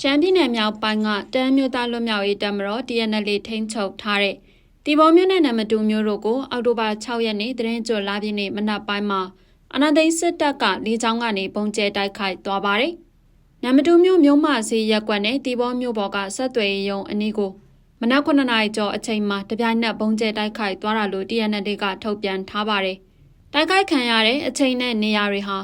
ရှမ်းပြည်နယ်မြောက်ပိုင်းကတမ်းမြို့သားလွတ်မြောက်ရေးတပ်မတော် TNL ထိန်းချုပ်ထားတဲ့တီဘောမြို့နယ်နံပါတ်2မြို့တို့ကိုအောက်တိုဘာ6ရက်နေ့သတင်းကြွလာပြည့်နေ့မနက်ပိုင်းမှာအနာသိန်းစစ်တပ်ကလေကြောင်းကနေပုံကျဲတိုက်ခိုက်သွားပါတယ်။နံပါတ်2မြို့မြို့မစီရက်ကွက်နဲ့တီဘောမြို့ပေါ်ကဆက်သွယ်ရေးရုံအနီးကို မနက်9နာရီကျော်အချိန်မှာတပြိုင်နက်ပုံကျဲတိုက်ခိုက်သွားတာလို့ TNL ကထုတ်ပြန်ထားပါတယ်။တိုက်ခိုက်ခံရတဲ့အချိန်နဲ့နေရာတွေဟာ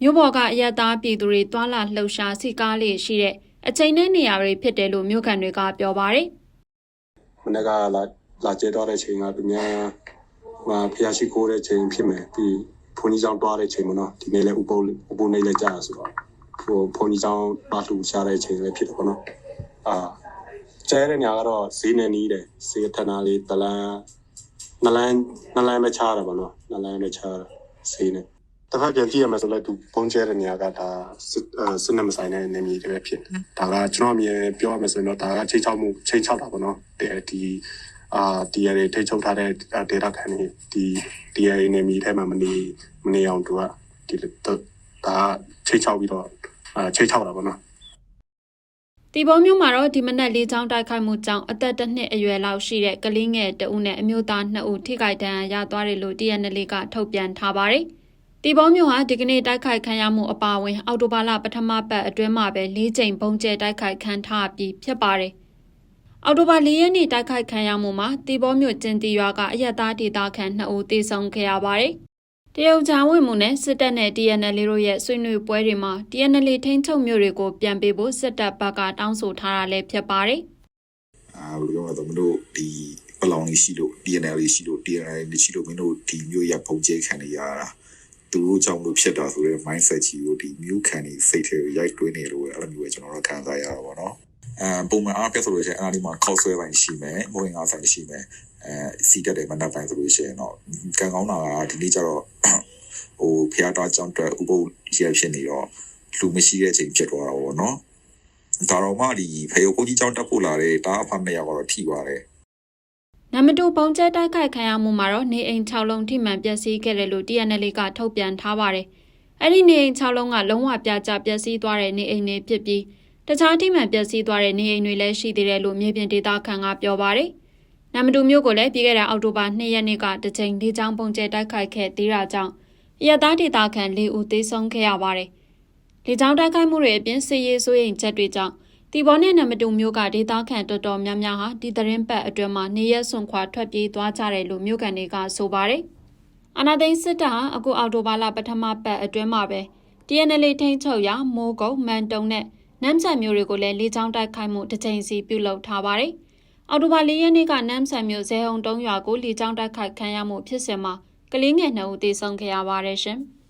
မြို့ပေါ်ကအရက်သားပြည်သူတွေတွာလာလှုပ်ရှားစီကားလေးရှိတဲ့အချိန်နဲ့နေရာတွေဖြစ်တယ်လို့မြို့ခံတွေကပြောပါတယ်မနေ့ကလာလာကျဲတော့တဲ့ချိန်ကသူများဟာဖျားရှိခိုးတဲ့ချိန်ဖြစ်မယ်ပြီးဘုန်းကြီးကျောင်းတွားတဲ့ချိန်မနော်ဒီနေ့လည်းဥပုပ်ဥပုပ်နေလည်းကြာဆိုတော့ဘုဘုန်းကြီးကျောင်းတွားလှူရှားတဲ့ချိန်လည်းဖြစ်တယ်ပေါ့နော်အာ ကျဲတဲ့ညာကတော့ဈေးနဲ့နီးတယ်ဈေးထနာလေးတလန်းနလန်းနလန်းပဲချားတာပေါ့နော်နလန်းပဲချားတာဈေးနဲ့တစ်ဖက်ပြန်ကြည့်ရမယ်ဆိုလည်းသူဘုံကျဲတဲ့နေရာကဒါစစ်အဲစစ်နဲ့မဆိုင်တဲ့နေမြေတွေပဲဖြစ်တယ်ဒါကကျွန်တော်အမြင်ပြောရမယ်ဆိုရင်တော့ဒါကချိန်ချောက်မှုချိန်ချောက်တာပေါ့နော်ဒီဒီအာဒီရတွေထိတ်ချုပ်ထားတဲ့ဒေတာခံနေဒီဒီရနေမြေထဲမှာမနေမနေအောင်သူကဒီဒါချိန်ချောက်ပြီးတော့အာချိန်ချောက်တာပေါ့နော်။ တီဘောမြို့မှာတော့ဒီမနက်လေးချောင်းတိုက်ခိုက်မှုကြောင့်အသက်တစ်နှစ်အရွယ်လောက်ရှိတဲ့ကလေးငယ်တဦးနဲ့အမျိုးသားနှစ်ဦးထိခိုက်ဒဏ်ရာရသွားတယ်လို့ TNL ကထုတ်ပြန်ထားပါတယ်။တီဘောမြို့ဟာဒီကနေ့တိုက်ခိုက်ခံရမှုအပါအဝင် အော်တိုဘာလပထမပတ်အတွင်းမှာပဲ၄ကြိမ်ပုံကျဲတိုက်ခိုက်ခံထားပြီးဖြစ်ပါတယ်။အော်တိုဘာ၄ရက်နေ့တိုက်ခိုက်ခံရမှုမှာတီဘောမြို့ကျင်းတီရွာကအရက်သားဒေသခံ2ဦးသေဆုံးခဲ့ရပါတယ်။ တရုတ်ချောင်းဝင်မှုနဲ့စစ်တပ်နဲ့ TNL တို့ရဲ့ဆွေးနွေးပွဲတွေမှာ TNL ထိန်းချုပ်မျိုးတွေကို ပြန်ပေးဖို့စစ်တပ်ဘက်ကတောင်းဆိုထားတာလည်းဖြစ်ပါတယ်။အာဘယ်လိုပြောမလဲဆိုမင်းတို့ဒီပလောင်လေးရှိလို့ DNL လေးရှိလို့ DNL လေးရှိလို့မင်းတို့ဒီမျိုးရပုံကျဲခံနေရတာသူတို့ကြောင့်လို့ဖြစ်တာဆိုတဲ့ mindset ကြီးကိုဒီမျိုးခံနေစိတ်ထဲကိုရိုက်တွင်းနေလို့အဲ့လိုမျိုးပဲကျွန်တော်တို့ခံစားရတာပေါ့နော် အဲပုံမှန်အားပြဆိုလို့ရှိရင်အဲ့ဒါလေးမှာခောက်ဆွဲပိုင်းရှိမယ်မဝင်အားဆိုင်ရှိမယ်အဲစီတက်တယ်မနက်ပိုင်းဆိုလို့ရှိရင်တော့ကံကောင်းတာကဒီနေ့ကျတော့ဟိုဖျားတာကြောင့်အတွက်ဥပုပ်ရဖြစ်နေတော့လူမရှိတဲ့အချိန်ဖြစ်သွားတာပေါ့နော်ဒါတော့မှဒီဖေယိုကိုကြီးကျောင်းတက်ဖို့လာတယ်ဒါအဖမရကတော့ထိပါတယ်နံပါတ်2ပုံကျဲတိုက်ခိုက်ခံရမှုမှာတော့နေအိမ်6လုံးထိမှန်ပျက်စီးခဲ့တယ်လို့ TNL ကထုတ်ပြန်ထားပါတယ်။အဲ့ဒီနေအိမ်6လုံးကလုံးဝပြကျပျက်စီးသွားတဲ့နေအိမ်တွေဖြစ်ပြီး တခြားထိမှန်ပျက်စီးသွားတဲ့နေအိမ်တွေလည်းရှိသေးတယ်လို့မြေပြင်ဒေသခံကပြောပါတယ်။နံပါတ်2မျိုးကိုလည်းပြီးခဲ့တဲ့အောက်တိုဘာ2ရက်နေ့ကတစ်ချိန်လေးချောင်းပုံကျဲတိုက်ခိုက်ခဲ့သေးတာကြောင့်ရသားဒေသခံ၄ဦးသေဆုံးခဲ့ရပါတယ်။လေကြောင်းတိုက်ခိုက်မှုတွေအပြင်စစ်ရေးစိုးရိမ်ချက်တွေကြောင့်တီဘောနဲ့နံပါတ်2မျိုးကဒေသခံတော်တော်များများဟာဒီသတင်းပတ်အတွင်းမှာနေရက်စွန်ခွာထွက်ပြေးသွားကြတယ်လို့မြို့ကန်တွေကဆိုပါတယ်။အနာသိန်းစစ်တပ်ဟာအခုအော်တိုဘာလပထမပတ်အတွင်းမှာပဲ TNL ထိန်းချုပ်ရာမိုးကုတ်မန်တုံနဲ့ နမ်ဆန်မျိုးတွေကိုလည်းလေကြောင်းတိုက်ခိုက်မှုတစ်ချိန်စီပြုလုပ်ထားပါတယ်။အော်တိုဘာ၄ရက်နေ့ကနမ်ဆန်မျိုးဇဲဟုံတုံးရွာကိုလေကြောင်းတိုက်ခိုက်ခံရမှုဖြစ်စဉ်မှာကလေးငယ်2ဦးသေဆုံးခဲ့ရပါတယ်ရှင်။